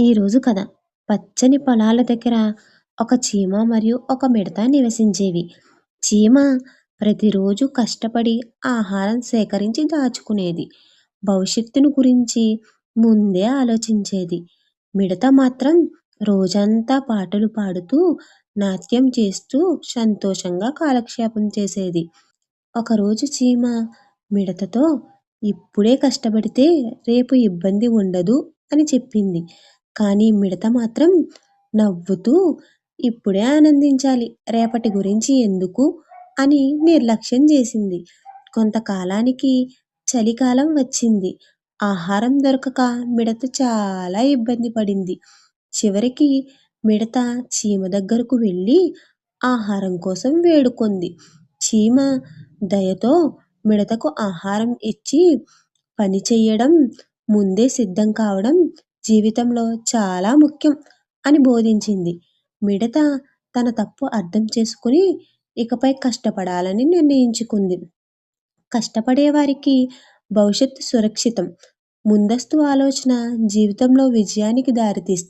ఈరోజు కథ. పచ్చని పొలాల దగ్గర ఒక చీమ మరియు ఒక మిడత నివసించేవి. చీమ ప్రతిరోజు కష్టపడి ఆహారం సేకరించి దాచుకునేది. భవిష్యత్తును గురించి ముందే ఆలోచించేది. మిడత మాత్రం రోజంతా పాటలు పాడుతూ నాట్యం చేస్తూ సంతోషంగా కాలక్షేపం చేసేది. ఒకరోజు చీమ మిడతతో ఇప్పుడే కష్టపడితే రేపు ఇబ్బంది ఉండదు అని చెప్పింది. కానీ మిడత మాత్రం నవ్వుతూ ఇప్పుడే ఆనందించాలి. రేపటి గురించి ఎందుకు అని నిర్లక్ష్యం చేసింది. కొంతకాలానికి చలికాలం వచ్చింది. ఆహారం దొరకక మిడత చాలా ఇబ్బంది పడింది. చివరికి మిడత చీమ దగ్గరకు వెళ్ళి ఆహారం కోసం వేడుకుంది. చీమ దయతో మిడతకు ఆహారం ఇచ్చి పని చెయ్యడం ముందే సిద్ధం కావడం జీవితంలో చాలా ముఖ్యం అని బోధించింది. మిడత తన తప్పు అర్థం చేసుకుని ఇకపై కష్టపడాలని నిర్ణయించుకుంది. కష్టపడే వారికి భవిష్యత్తు సురక్షితం. ముందస్తు ఆలోచన జీవితంలో విజయానికి దారితీస్తుంది.